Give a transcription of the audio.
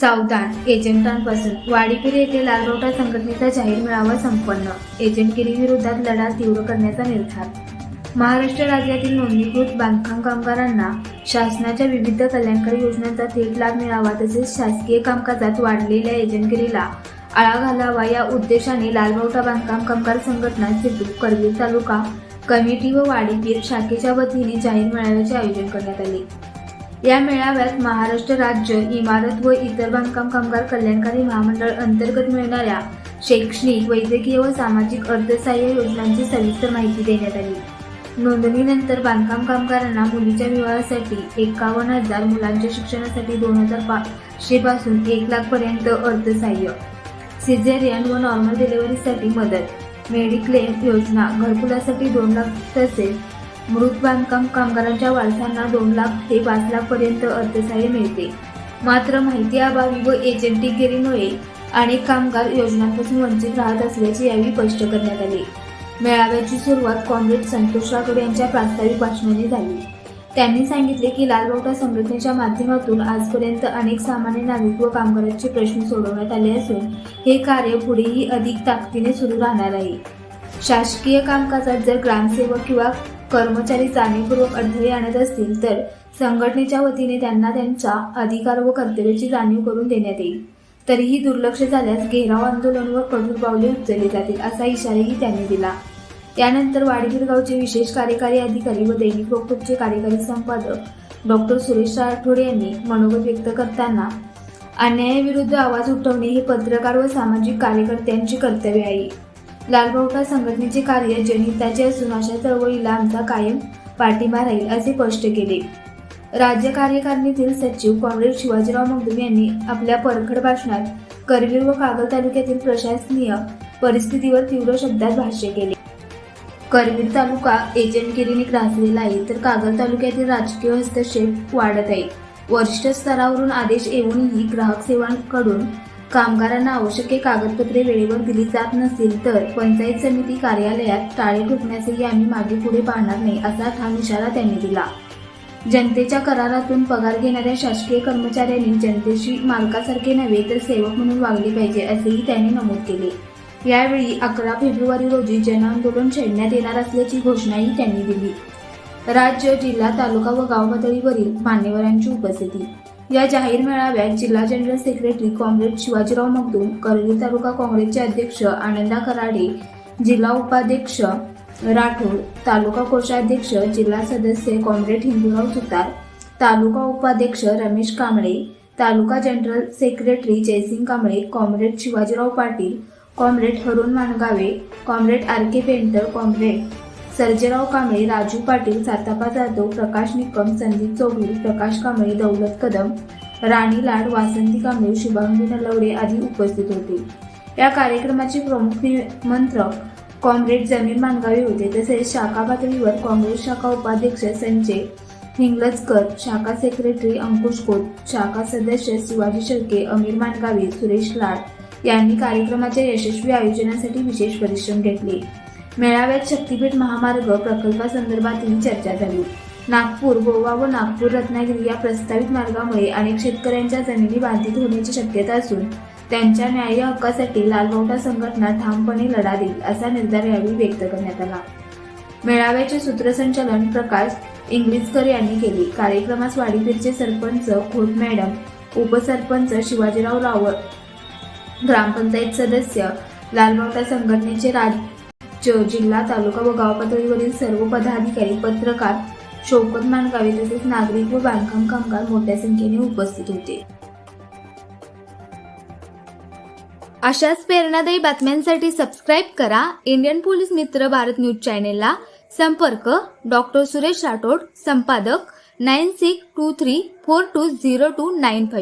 सावधान. एजंटांपासून वाडीपीर येथे लालरोटा संघटनेचा जाहीर मेळावा संपन्न. एजंटगिरी विरोधात लढा तीव्र करण्याचा निर्धार. महाराष्ट्र राज्यातील नोंदणीकृत बांधकाम कामगारांना शासनाच्या विविध कल्याणकारी योजनांचा थेट लाभ मिळावा तसेच शासकीय कामकाजात वाढलेल्या एजंटगिरीला आळा घालावा या उद्देशाने लालबावटा बांधकाम कामगार संघटना सिद्धू करवीर तालुका कमिटी व वाडीपीर शाखेच्या वतीने जाहीर मेळाव्याचे आयोजन करण्यात आले. या मेळाव्यात महाराष्ट्र राज्य इमारत व इतर बांधकाम कामगार कल्याणकारी महामंडळ अंतर्गत मिळणाऱ्या शैक्षणिक वैद्यकीय व सामाजिक अर्थसहाय्य योजनांची सविस्तर माहिती देण्यात आली. नोंदणीनंतर बांधकाम कामगारांना मुलीच्या विवाहासाठी एकावन्न हजार मुलांच्या शिक्षणासाठी दोन हजार पाचशे पासून एक लाख पर्यंत अर्थसहाय्य सिझेरियन व नॉर्मल डिलिव्हरीसाठी मदत मेडिक्लेम योजना घरकुलासाठी दोन लाख तसेच मृत बांधकाम कामगारांच्या वारसांना दोन लाख ते पाच लाखपर्यंत अर्थसहाय्य मिळते. मात्र माहिती अभावी व एजंटीगिरीमुळे अनेक कामगार योजनांपासून वंचित राहत असल्याचे यावेळी स्पष्ट करण्यात आले. मेळाव्याची सुरुवात कॉम्रेड संतोष राठोड यांच्या प्रास्ताविक भाषणाने झाली. त्यांनी सांगितले की लालबावटा संघटनेच्या माध्यमातून आजपर्यंत अनेक सामान्य नागरिक व कामगारांचे प्रश्न सोडवण्यात आले असून हे कार्य पुढेही अधिक ताकदीने सुरू राहणार आहे. शासकीय कामकाजात जर ग्रामसेवक किंवा कर्मचारी जाणीवपूर्वक अडथळे आणत असतील तर संघटनेच्या वतीने त्यांना त्यांच्या अधिकार व कर्तव्याची जाणीव करून देण्यात येईल. तरीही दुर्लक्ष झाल्यास घेराव आंदोलन व कठोर पावले उचलली जातील असा इशाराही त्यांनी दिला. त्यानंतर वाडीगिरगावचे विशेष कार्यकारी अधिकारी व दैनिक वक्तृत्वचे कार्यकारी संपादक डॉक्टर सुरेश राठोड यांनी मनोगत व्यक्त करताना अन्यायाविरुद्ध आवाज उठवणे हे पत्रकार व सामाजिक कार्यकर्त्यांचे कर्तव्य आहे. लालबावटा संघटनेचे कार्य जनहिताचे असून अशा चळवळीला आमचा कायम पाठिंबा राहील असे स्पष्ट केले. राज्य कार्यकारिणीतील सचिव कॉम्रेड शिवाजीराव मगदुम यांनी आपल्या परखड भाषणात करवीर व कागल तालुक्यातील प्रशासकीय परिस्थितीवर तीव्र शब्दात भाष्य केले. करवीर तालुका एजंटगिरीने ग्रासलेला आहे तर कागल तालुक्यातील राजकीय हस्तक्षेप वाढत आहे. वरिष्ठ स्तरावरून आदेश येऊनही ग्राहक सेवांकडून कामगारांना आवश्यक कागदपत्रे वेळेवर दिली जात नसतील तर पंचायत समिती कार्यालयात टाळे ठोकण्यासही आम्ही मागे पुढे पाहणार नाही असा ठाम इशारा त्यांनी दिला. जनतेच्या करारातून पगार घेणाऱ्या शासकीय कर्मचाऱ्यांनी जनतेशी मालकासारखे नव्हे तर सेवक म्हणून वागले पाहिजे असेही त्यांनी नमूद केले. यावेळी अकरा फेब्रुवारी रोजी जनआंदोलन छेडण्यात येणार असल्याची घोषणाही त्यांनी दिली. राज्य जिल्हा तालुका व गाव पातळीवरील मान्यवरांची उपस्थिती या जाहीर मेळाव्यात जिल्हा general secretary comrade Shivajirao Magdum करवी तालुका काँग्रेसचे अध्यक्ष आनंदा कराडे जिल्हा उपाध्यक्ष राठोड तालुका कोषाध्यक्ष जिल्हा सदस्य कॉम्रेड हिंदूराव सुतार तालुका उपाध्यक्ष Ramesh Kamble taluka general secretary Jaysing Kamble comrade Shivajirao Patil comrade Harun Mangave comrade R K Painter comrade Sarjerao Kamble Raju Patil Satappa Jadhav Prakash Nikam Sandeep Chougule Prakash Kamble Daulat Kadam Rani Lad Vasanti Kamble Shubhangi Nalawade आदी उपस्थित होते. या कार्यक्रमाचे प्रमुख निमंत्रक comrade जमीर मानगावे होते. तसेच शाखा पातळीवर काँग्रेस शाखा उपाध्यक्ष संजय हिंगलजकर शाखा सेक्रेटरी अंकुश खोत शाखा सदस्य शिवाजी शेळके अमीर मानगावे सुरेश लाड यांनी कार्यक्रमाच्या यशस्वी आयोजनासाठी विशेष परिश्रम घेतले. मेळाव्यात शक्तीपीठ महामार्ग प्रकल्पासंदर्भातही चर्चा झाली. नागपूर गोवा व नागपूर रत्नागिरी या प्रस्तावित मार्गामुळे अनेक शेतकऱ्यांच्या जमिनी बाधित होण्याची शक्यता असून त्यांच्या न्याय्य हक्कासाठी लालबावटा संघटना ठामपणे लढा देईल असा निर्धार यावेळी व्यक्त करण्यात आला. मेळाव्याचे सूत्रसंचालन प्रकाश इंग्लिशकर यांनी केले. कार्यक्रमास वाडीपीरचे सरपंच खोत मॅडम उपसरपंच शिवाजीराव रावळ ग्रामपंचायत सदस्य लालबावटा संघटनेचे राज राज्य जिल्हा तालुका व गाव पातळीवरील सर्व पदाधिकारी पत्रकार शौकत मानगावे तसेच नागरिक व बांधकाम कामगार मोठ्या संख्येने उपस्थित होते. अशाच प्रेरणादायी बातम्यांसाठी सबस्क्राईब करा. इंडियन पोलीस मित्र भारत न्यूज चॅनेलला संपर्क. डॉक्टर सुरेश राठोड संपादक nine six two three four two zero two nine five